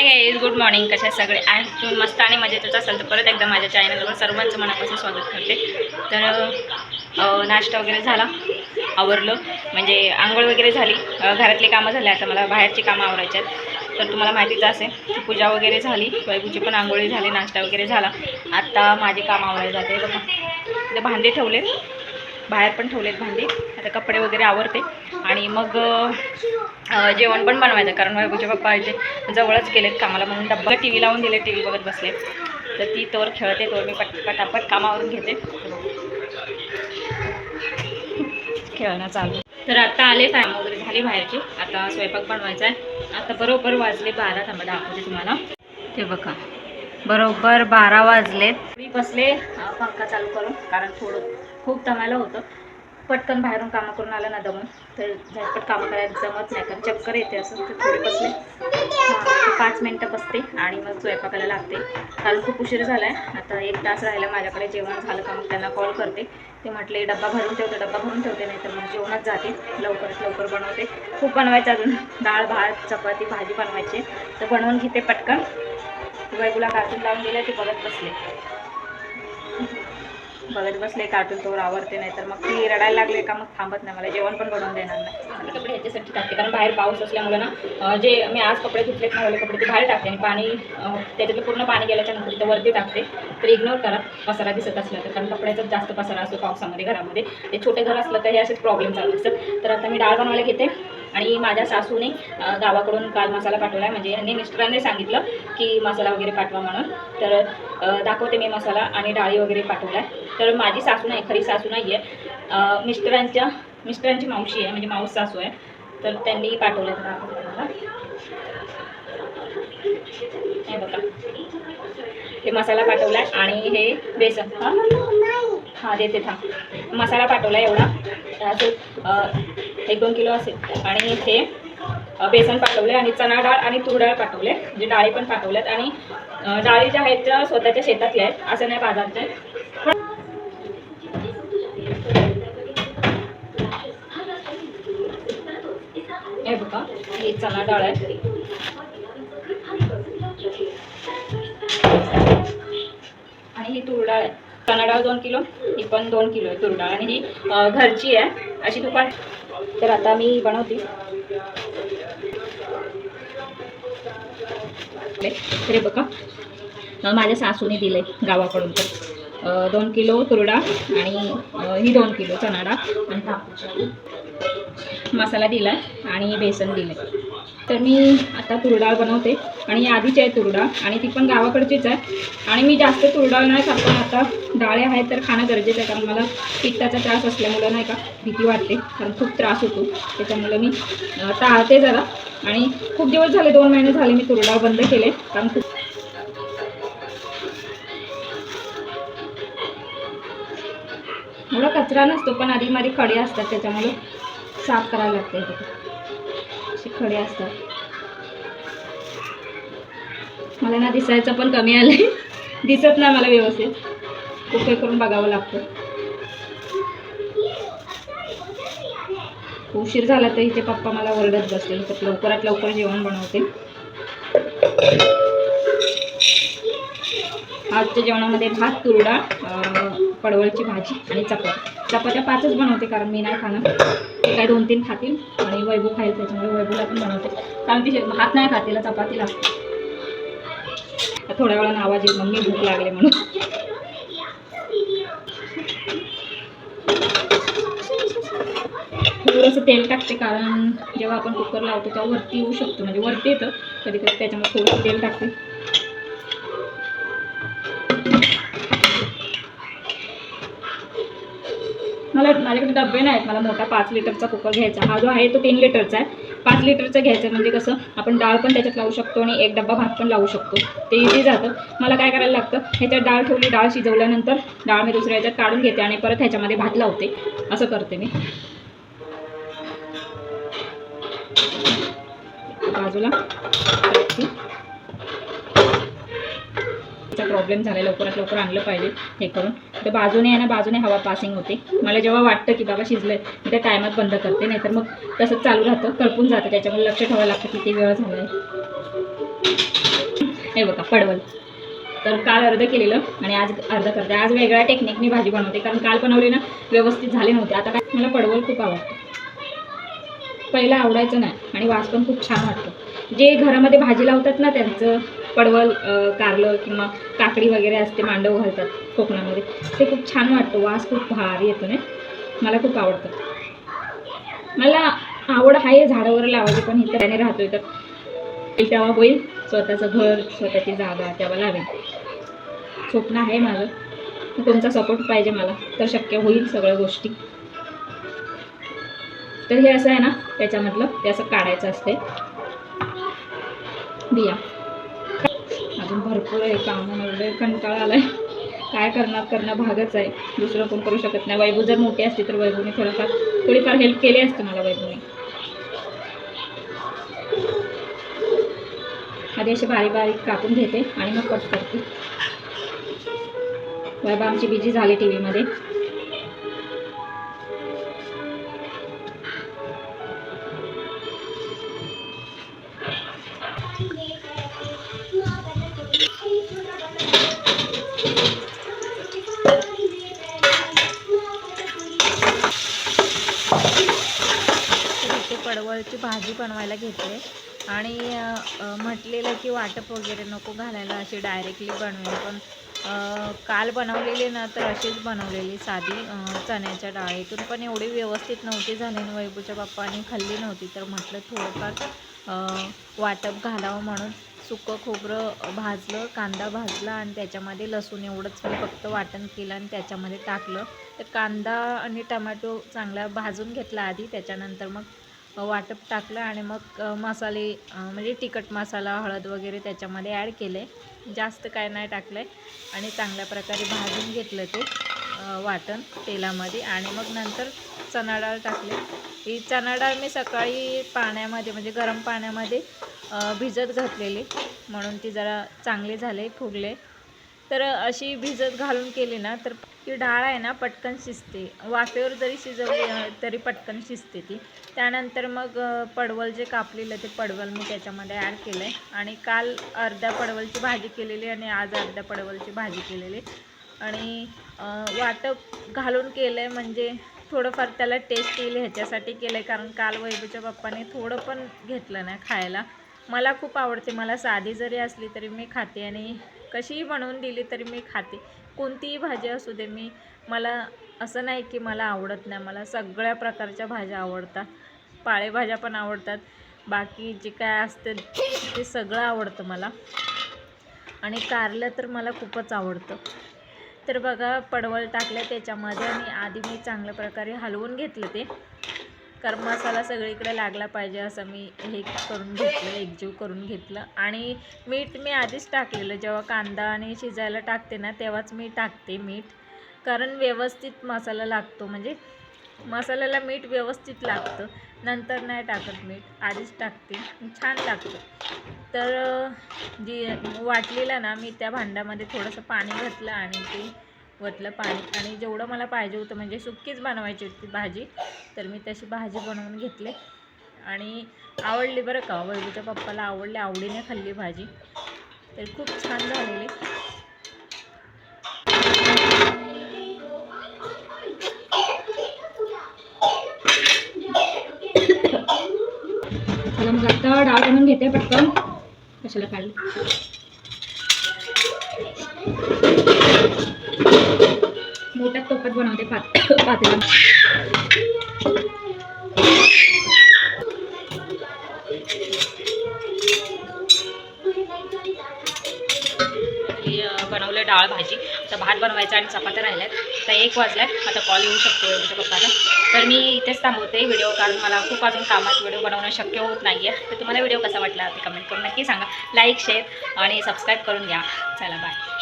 Hi guys good morning कशा सगळे? आहे तुम्ही मस्त आणि मजेतच असाल तर परत एकदा माझ्या चॅनलवर सर्वांचं मनापासून स्वागत करते. तर नाश्ता वगैरे झाला. आवरलं. म्हणजे आंघोळ वगैरे झाली. घरातली कामं झाली. आता मला बाहेरची कामं आवरायची आहेत. तर तुम्हाला माहितीच असेल पूजा वगैरे झाली. वैभूची पण आंघोळी झाली. नाश्ता वगैरे झाला. आत्ता माझी कामं आवरायला जाते. बघा. भांडे ठेवले बाहेर पण ठेवलेत भांडी. आता कपडे वगैरे आवरते. आणि मग जेवण पण बनवायचं. कारण वैभूचे पप्पा इथे जवळच गेलेत कामाला म्हणून डब्बा टी व्ही लावून दिले टी व्ही बघत बसले. तर ती तोवर खेळते तोवर मी पट पटापट कामावरून घेते. खेळणं चालू. तर आता आले काम वगैरे झाली बाहेरची. आता स्वयंपाक बनवायचा आहे. आता बरोबर वाजले बारा थांबा दाखवते म्हणजे तुम्हाला ते बघा. बरोबर बारा वाजलेत. मी बसले पंखा चालू करून कारण थोडं खूप दमायला होतं. पटकन बाहेरून कामं करून आलं ना दमून. तर झटपट कामं करायला जमत नाही कारण चक्कर येते असं. तर थोडे बसले. पाच मिनटं बसते आणि मग स्वयंपाकाला लागते. कारण खूप उशीर झाला आहे आता एक तास राहिला माझ्याकडे जेवण झालं का मग त्यांना कॉल करते. ते म्हटले डब्बा भरून ठेवते डब्बा भरून ठेवते नाही तर मग जेवणात जाते. लवकरात लवकर बनवते. खूप बनवायचं अजून. डाळ भात चपाती भाजी बनवायची. तर बनवून घेते पटकन. वैबूला कार्टून लावून दिले ते बघत बसले. बघत बसले कार्टून तोवर आवडते नाही तर मग ती रडायला लागले का मग थांबत नाही मला जेवण पण बनवून देणार नाही. मी कपडे ह्याच्यासाठी टाकते कारण बाहेर पाऊस असल्यामुळे ना जे मी आज कपडे धुतलेत ना ओले कपडे ते बाहेर टाकते आणि पाणी त्याच्यातलं पूर्ण पाणी गेल्याच्यानंतर तिथं वरती टाकते. तर इग्नोर करा पसारा दिसत असला तर कारण कपड्याचाच जास्त पसारा असतो पावसामध्ये घरामध्ये. ते छोटे घर असलं तर हे असेच प्रॉब्लेम चालू असतात तर आता मी डाळ बनवायला घेते. आणि माझ्या सासूने गावाकडून काल मसाला पाठवला आहे. म्हणजे यांनी मिस्टरांनी सांगितलं की मसाला वगैरे पाठवा म्हणून. तर दाखवते मी मसाला आणि डाळी वगैरे पाठवला आहे तर माझी सासू नाही खरी सासू नाही आहे मिस्टरांच्या मिस्टरांची मावशी आहे म्हणजे माऊस सासू आहे. तर त्यांनी पाठवलं तर दाखवते हे बघा. हे मसाला पाठवला आहे आणि हे बेसन. हां? हां देते थांब. मसाला पाठवला आहे एवढा एक दोन किलो असेल. आणि इथे बेसन पाठवले आणि चणा डाळ आणि तूर डाळ पाठवले म्हणजे डाळी पण पाठवल्यात आणि डाळी ज्या आहेत त्या स्वतःच्या शेतातल्या आहेत. असं नाही बाजारच्या आहेत. हे बघा ही चणा डाळ आहे. आणि ही तूर डाळ आहे. चणा डाळ दोन किलो ही पण दोन किलो आहे तूर डाळ. आणि ही घरची आहे. अशी दुकान तर आता मी बनवते. तरी बघा. माझ्या सासूने दिले गावाकडून तर. दोन किलो तुरडा आणि ही दोन किलो चणाडा आणि मसाला दिला आणि बेसन दिलं तर मी आता तुरडाळ बनवते. आणि आधीची आहे तुरडाळ. आणि ती पण गावाकडचीच आहे. आणि मी जास्त तुरडाळ नाही खात पण आता डाळे आहेत तर खाणं गरजेचं आहे. कारण मला पित्ताचा त्रास असल्यामुळं नाही का भीती वाटते. कारण खूप त्रास होतो. त्याच्यामुळं मी टाळते जरा. आणि खूप दिवस झाले दोन महिने झाले मी तुरडाळ बंद केले. कारण खूप एवढा कचरा नसतो पण आधी माझी खडे असतात. त्याच्यामुळे साफ करायला लागते. हे खडे असतात. मला ना दिसायचं पण कमी आलं आहे दिसत नाही मला व्यवस्थित. खूप हे करून बघावं लागतं. उशीर झाला तर इथे पप्पा मला ओरडत बसले तर लवकरात लवकर जेवण बनवते. आजच्या जेवणामध्ये भात तुरडा पडवळची भाजी आणि चपाती. चपात्या पाचच बनवते कारण मी नाही खाणं ते काय दोन तीन खातील आणि वैभव खाईल त्याच्यामुळे वैभूला पण बनवते. कारण ती भात नाही खात चपाती लागते थोड्या वेळानं आवाज येईल मम्मी भूक लागले म्हणून. थोडंसं तेल टाकते कारण जेव्हा आपण कुकर लावतो तेव्हा वरती येऊ शकतो. म्हणजे वरती येतं कधी कधी त्याच्यामुळे थोडंसं तेल टाकते. मला माझ्याकडे डबे नाहीत. मला मोठा पाच लिटरचा कुकर घ्यायचा. हा जो आहे तो तीन लिटरचा आहे. पाच लिटरचा घ्यायचा म्हणजे कसं आपण डाळ पण त्याच्यात लावू शकतो आणि एक डब्बा भात पण लावू शकतो. ते इझी जातं. मला काय करायला लागतं ह्याच्यात डाळ ठेवली डाळ शिजवल्यानंतर डाळ मी दुसऱ्या ह्याच्यात काढून घेते आणि परत ह्याच्यामध्ये भात लावते. असं करते मी. बाजूला. प्रॉब्लेम झाला लवकरात लवकर आणलं पाहिजे हे करून. तर बाजूने आहे ना बाजूने हवा पासिंग होते. मला जेव्हा वाटतं की बाबा शिजलंय मी त्या टायमात बंद करते. नाहीतर मग तसंच चालू राहतं कळपून जातं. त्याच्यामुळे लक्ष ठेवावं लागतं किती वेळ झाला आहे हे बघा पडवल. तर काल अर्ध केलेलं आणि आज अर्ध करते. आज वेगळ्या टेक्निकने भाजी बनवते. कारण काल बनवली ना व्यवस्थित झाले नव्हते. आता काय मला पडवल खूप आवडतं. पहिलं आवडायचं नाही आणि वास पण खूप छान वाटतं. जे घरामध्ये भाजी लावतात ना त्यांचं पडवल कारलं किंवा काकडी वगैरे असते मांडव घालतात कोकणामध्ये. ते खूप छान वाटतं वास खूप भारी येतो ना. मला खूप आवडतं. मला आवड आहे झाडं वगैरे लावायची पण इथं त्याने राहतोय तर. तेव्हा होईल स्वतःचं घर स्वतःची जागा तेव्हा लावेल स्वप्न आहे माझं. तुमचा सपोर्ट पाहिजे मला तर शक्य होईल सगळ्या गोष्टी. तर हे असं आहे ना त्याच्यामधलं ते असं काढायचं असते बिया अजून भरपूर आहे कामं एवढे कंटाळा आला आहे काय करणार करणं भागच आहे. दुसरं कोण करू शकत नाही. वैभू जर मोठी असती तर वैभूने थोडंफार थोडीफार हेल्प केली असते मला वैभूने आधी असे बारीक बारीक कापून घेते आणि मग कट करते. वैभव आमची बिजी झाली टी व्हीमध्ये भाजी बनवायला घेतले आणि म्हटलेलं की वाटप वगैरे नको घालायला अशी डायरेक्टली बनवेल पण काल बनवलेली ना तर अशीच बनवलेली साधी चण्याच्या डाळीतून पण एवढी व्यवस्थित नव्हती झाली आणि वैभूच्या बाप्पाने खाल्ली नव्हती. तर म्हटलं थोडंफार वाटप घालावं म्हणून सुकं खोबरं भाजलं कांदा भाजला आणि त्याच्यामध्ये लसूण एवढंच मी फक्त वाटण केलं आणि त्याच्यामध्ये टाकलं. तर कांदा आणि टमॅटो चांगला भाजून घेतला आधी त्याच्यानंतर मग वाटप टाकलं आणि मग मसाले म्हणजे तिखट मसाला हळद वगैरे त्याच्यामध्ये ॲड केले. जास्त काय नाही टाकलं आहे आणि चांगल्या प्रकारे भाजून घेतलं ते वाटण तेलामध्ये. आणि मग नंतर चणा डाळ टाकली. ही चणा डाळ मी सकाळी पाण्यामध्ये म्हणजे गरम पाण्यामध्ये भिजत घातलेली. म्हणून ती जरा चांगली झाले फुगले. तर अशी भिजत घालून केली ना तर ती डाळ आहे ना पटकन शिजते. वाफेवर जरी शिजवली तरी पटकन शिजते ती. त्यानंतर मग पडवल जे कापलेलं ते पडवल मी त्याच्यामध्ये ॲड केलं आहे आणि काल अर्ध्या पडवलची भाजी केलेली आणि आज अर्ध्या पडवलची भाजी केलेली. आणि वाटप घालून केलं आहे म्हणजे थोडंफार त्याला टेस्ट येईल ह्याच्यासाठी केलं आहे कारण काल वैभूच्या पप्पाने थोडं पण घेतलं नाही खायला. मला खूप आवडते. मला साधी जरी असली तरी मी खाते आणि कशीही बनवून दिली तरी मी खाते. कोणतीही भाजी असू दे मी मला असं नाही की मला आवडत नाही. मला सगळ्या प्रकारच्या भाज्या आवडतात. पाळेभाज्या पण आवडतात. बाकी जे काय असते ते सगळं आवडतं मला. आणि कारलं तर मला खूपच आवडतं. तर बघा पडवळ टाकलं त्याच्यामध्ये आणि आधी मी चांगल्या प्रकारे हलवून घेतलं ते. कारण मसाला सगळीकडे लागला पाहिजे असं मी हे करून घेतलं एकजीव करून घेतलं. आणि मीठ मी आधीच टाकलेलं जेव्हा कांदा आणि शिजायला टाकते ना तेव्हाच मी टाकते मीठ. कारण व्यवस्थित मसाला लागतो म्हणजे मसाल्याला मीठ व्यवस्थित लागतं. नंतर नाही टाकत मीठ आधीच टाकते. छान लागतं. तर जी वाटलेलं ना मी त्या भांड्यामध्ये थोडंसं पाणी घातलं आणि ते वतलं पाणी आणि जेवढं मला पाहिजे होतं म्हणजे सुक्कीच बनवायची होती भाजी तर मी तशी भाजी बनवून घेतली. आणि आवडली बरं का वैभूच्या पप्पाला आवडली आवडीने खाल्ली भाजी. तर खूप छान झालेली. आता डाळ बनवून घेते पटकन. कशाला काढली? मोठ्या टोपात बनवते पात पातेला. बनवलं डाळ भाजी. आता भात बनवायचा आणि चपात्या राहिल्यात. आता एक वाजल्यात. आता कॉल येऊ शकतो तुमच्या पप्पाचा. तर मी इथेच थांबवते व्हिडिओ कारण मला खूप अजून कामात व्हिडिओ बनवणं शक्य होत नाही आहे तर तुम्हाला व्हिडिओ कसा वाटला ते कमेंट करून नक्की सांगा. लाईक शेअर आणि सबस्क्राईब करून घ्या. चला बाय